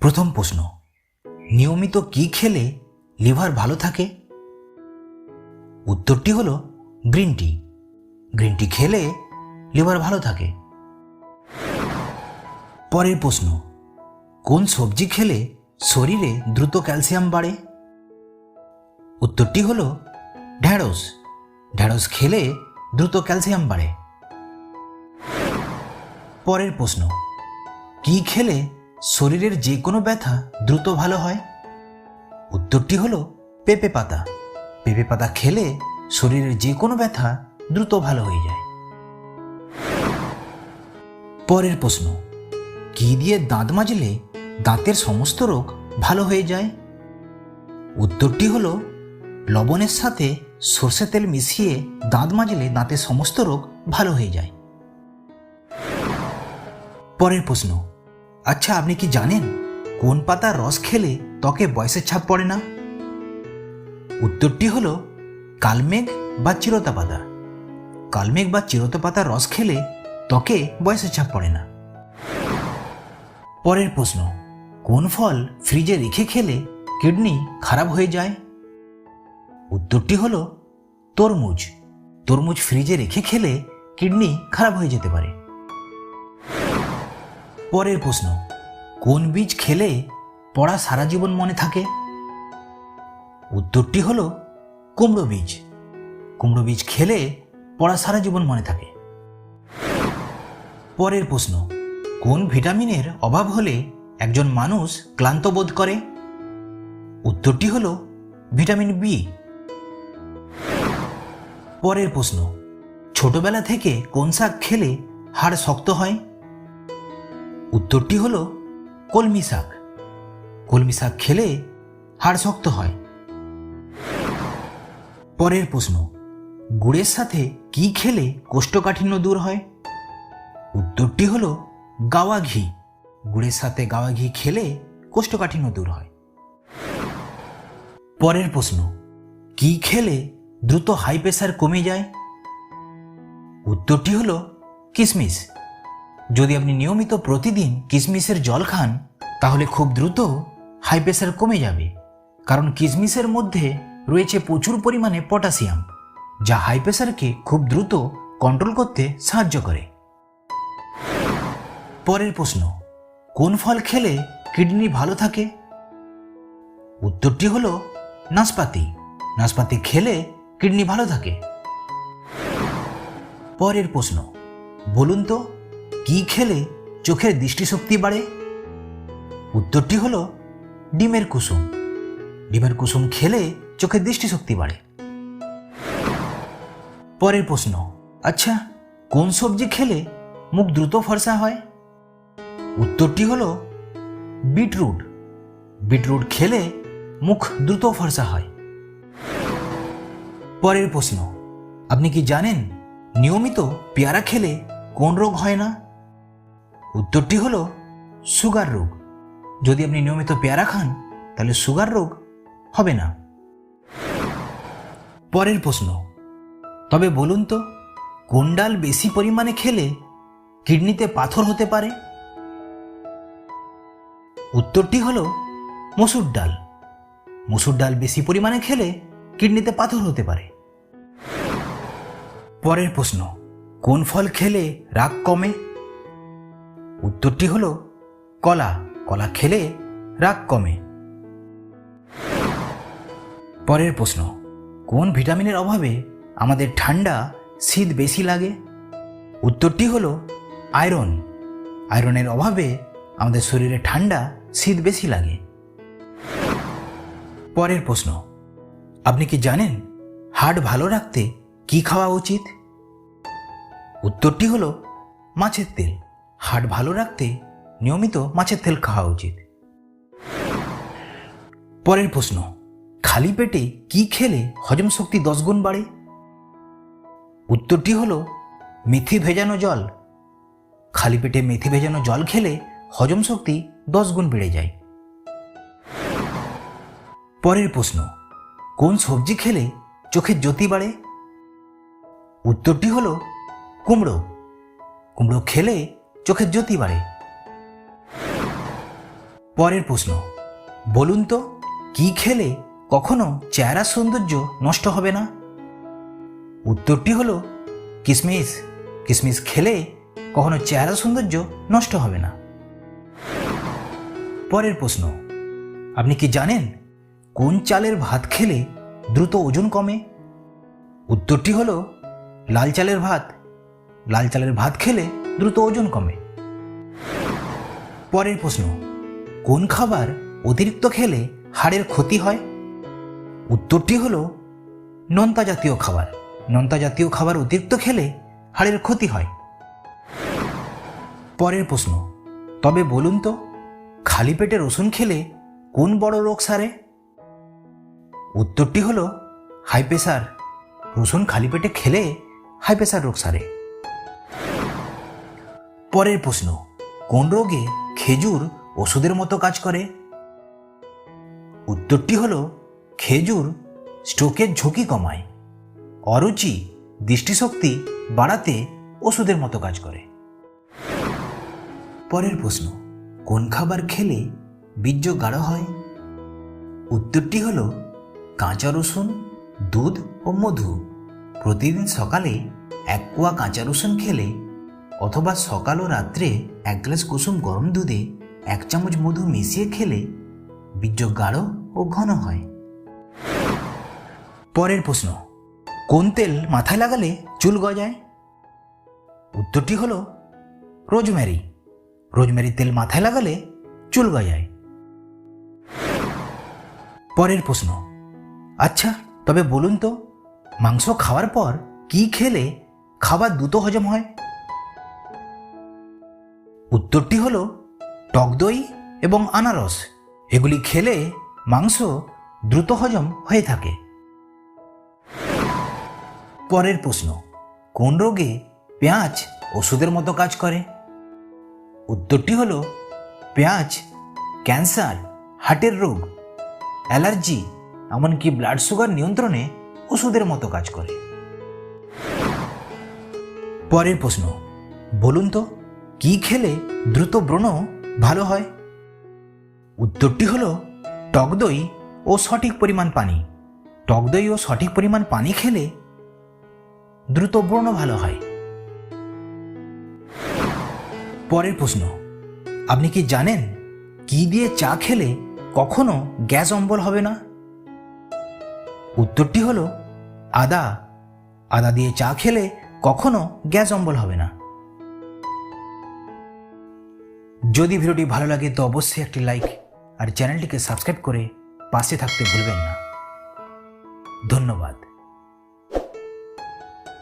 প্রথম প্রশ্ন, নিয়মিত কি খেলে লিভার ভালো থাকে? উত্তরটি হলো গ্রিন টি। গ্রিন টি খেলে লিভার ভালো থাকে। পরের প্রশ্ন, কোন সবজি খেলে শরীরে দ্রুত ক্যালসিয়াম বাড়ে? উত্তরটি হলো ঢ্যাঁড়স। ঢ্যাঁড়স খেলে দ্রুত ক্যালসিয়াম বাড়ে। পরের প্রশ্ন, কি খেলে শরীরের যে কোনো ব্যথা দ্রুত ভালো হয়। উত্তরটি হলো পেঁপে পাতা। পেঁপে পাতা খেলে শরীরের যে কোনো ব্যথা দ্রুত ভালো হয়ে যায়। পরের প্রশ্ন, কি দিয়ে দাঁত মাজলে দাঁতের সমস্ত রোগ ভালো হয়ে যায়? উত্তরটি হলো, লবণের সাথে সর্ষে তেল মিশিয়ে দাঁত মাজলে দাঁতের সমস্ত রোগ ভালো হয়ে যায়। পরের প্রশ্ন আচ্ছা আপনি কি জানেন কোন পাতার রস খেলে ত্বকে বয়সের ছাপ পড়ে না? উত্তরটি হল কালমেঘ বা চিরতা পাতা কালমেঘ বা চিরতা পাতার রস খেলে ত্বকে বয়সের ছাপ পড়ে না। পরের প্রশ্ন, কোন ফল ফ্রিজে রেখে খেলে কিডনি খারাপ হয়ে যায়? উত্তরটি হল তরমুজ। তরমুজ ফ্রিজে রেখে খেলে কিডনি খারাপ হয়ে যেতে পারে। পরের প্রশ্ন, কোন বীজ খেলে পড়া সারা জীবন মনে থাকে? উত্তরটি হলো কুমড়ো বীজ। কুমড়ো বীজ খেলে পড়া সারা জীবন মনে থাকে। পরের প্রশ্ন, কোন ভিটামিনের অভাব হলে একজন মানুষ ক্লান্ত বোধ করে? উত্তরটি হল ভিটামিন বি। পরের প্রশ্ন, ছোটবেলা থেকে কোন শাক খেলে হাড় শক্ত হয়? উত্তরটি হল কলমি শাক। কলমি শাক খেলে হাড় শক্ত হয়। পরের প্রশ্ন, গুড়ের সাথে কি খেলে কোষ্ঠকাঠিন্য দূর হয়? উত্তরটি হল গাওয়া ঘি। গুড়ের সাথে গাওয়া ঘি খেলে কোষ্ঠকাঠিন্য দূর হয়। পরের প্রশ্ন, কি খেলে দ্রুত হাই প্রেশার কমে যায়? উত্তরটি হলো কিশমিশ যদি আপনি নিয়মিত প্রতিদিন কিশমিশের জল খান, তাহলে খুব দ্রুত হাই প্রেশার কমে যাবে। কারণ কিশমিশের মধ্যে রয়েছে প্রচুর পরিমাণে পটাশিয়াম, যা হাই প্রেশারকে খুব দ্রুত কন্ট্রোল করতে সাহায্য করে। পরের প্রশ্ন, কোন ফল খেলে কিডনি ভালো থাকে? উত্তরটি হলো নাশপাতি। নাশপাতি খেলে কিডনি ভালো থাকে। পরের প্রশ্ন, বলুন তো কি খেলে চোখের দৃষ্টিশক্তি বাড়ে? উত্তরটি হল ডিমের কুসুম। ডিমের কুসুম খেলে চোখের দৃষ্টিশক্তি বাড়ে। পরের প্রশ্ন আচ্ছা কোন সবজি খেলে মুখ দ্রুত ফর্সা হয়? উত্তরটি হল বিটরুট। বিটরুট খেলে মুখ দ্রুত ফর্সা হয়। পরের প্রশ্ন, আপনি কি জানেন নিয়মিত পেয়ারা খেলে কোন রোগ হয় না? উত্তরটি হলো সুগার রোগ। যদি আপনি নিয়মিত পেয়ারা খান, তাহলে সুগার রোগ হবে না। পরের প্রশ্ন, তবে বলুন তো, কোন ডাল বেশি পরিমাণে খেলে কিডনিতে পাথর হতে পারে? উত্তরটি হলো মসুর ডাল। মসুর ডাল বেশি পরিমাণে খেলে কিডনিতে পাথর হতে পারে। পরের প্রশ্ন, কোন ফল খেলে রাগ কমে? উত্তরটি হলো, কলা। কলা খেলে রাগ কমে। পরের প্রশ্ন, কোন ভিটামিনের অভাবে আমাদের ঠান্ডা শীত বেশি লাগে? উত্তরটি হলো, আয়রন। আয়রনের অভাবে আমাদের শরীরে ঠান্ডা শীত বেশি লাগে। পরের প্রশ্ন, আপনি কি জানেন হার্ট ভালো রাখতে কি খাওয়া উচিত? উত্তরটি হলো, মাছের তেল। হার্ট ভালো রাখতে নিয়মিত মাছের তেল খাওয়া উচিত। পরের প্রশ্ন, খালি পেটে কি খেলে হজম শক্তি দশ গুণ বাড়ে? উত্তরটি হলো, মেথি ভেজানো জল। খালি পেটে মেথি ভেজানো জল খেলে হজম শক্তি দশ গুণ বেড়ে যায়। পরের প্রশ্ন, কোন সবজি খেলে চোখের জ্যোতি বাড়ে? উত্তরটি হলো, কুমড়ো। কুমড়ো খেলে চোখের জ্যোতি বাড়ে। পরের প্রশ্ন, বলুন তো, কি খেলে কখনো চেহারার সৌন্দর্য নষ্ট হবে না? উত্তরটি হলো কিশমিশ কিশমিশ খেলে কখনো চেহারা সৌন্দর্য নষ্ট হবে না। পরের প্রশ্ন, আপনি কি জানেন কোন চালের ভাত খেলে দ্রুত ওজন কমে? উত্তরটি হলো, লাল চালের ভাত। লাল চালের ভাত খেলে দ্রুত ওজন কমে। পরের প্রশ্ন, কোন খাবার অতিরিক্ত খেলে হাড়ের ক্ষতি হয়? উত্তরটি হল, নোনতা জাতীয় খাবার। নোনতা জাতীয় খাবার অতিরিক্ত খেলে হাড়ের ক্ষতি হয়। পরের প্রশ্ন, তবে বলুন তো, খালি পেটে রসুন খেলে কোন বড় রোগ সারে? উত্তরটি হল, হাই প্রেসার। রসুন খালি পেটে খেলে হাই প্রেসার রোগ সারে। পরের প্রশ্ন, কোন রোগে খেজুর ওষুধের মতো কাজ করে? উত্তরটি হল, খেজুর স্ট্রোকের ঝুঁকি কমায়, অরুচি দৃষ্টিশক্তি বাড়াতে ওষুধের মতো কাজ করে। পরের প্রশ্ন, কোন খাবার খেলে বীর্য গাঢ় হয়? উত্তরটি হল, কাঁচা রসুন, দুধ ও মধু। প্রতিদিন সকালে এক কুয়া কাঁচা রসুন খেলে অথবা সকাল ও রাত্রে এক গ্লাস কুসুম গরম দুধে এক চামচ মধু মিশিয়ে খেলে বীর্য গাঢ় ও ঘন হয়। পরের প্রশ্ন, কোন তেল মাথায় লাগালে চুল গজায়? উত্তরটি হলো, রোজমেরি। রোজমেরি তেল মাথায় লাগালে চুল গজায়। পরের প্রশ্ন আচ্ছা তবে বলুন তো, মাংস খাওয়ার পর কি খেলে খাবার দ্রুত হজম হয়? উত্তরটি হল টক দই এবং আনারস। এগুলি খেলে মাংস দ্রুত হজম হয়ে থাকে। পরের প্রশ্ন, কোন রোগে পেঁয়াজ ওষুধের মতো কাজ করে? উত্তরটি হল, পেঁয়াজ ক্যান্সার, হার্টের রোগ, অ্যালার্জি, এমনকি ব্লাড সুগার নিয়ন্ত্রণে ওষুধের মতো কাজ করে। পরের প্রশ্ন, বলুন তো কি খেলে দ্রুত ব্রণ ভালো হয়? উত্তরটি হলো টক দই ও সঠিক পরিমাণ পানি। টক দই ও সঠিক পরিমাণ পানি খেলে দ্রুত ব্রণ ভালো হয়। পরের প্রশ্ন, আপনি কি জানেন কি দিয়ে চা খেলে কখনো গ্যাস অম্বল হবে না? উত্তরটি হলো আদা। আদা দিয়ে চা খেলে কখনো গ্যাস অম্বল হবে না। যদি ভিডিওটি ভালো লাগে, তো অবশ্যই একটি লাইক আর চ্যানেলটিকে সাবস্ক্রাইব করে পাশে থাকতে ভুলবেন না। ধন্যবাদ।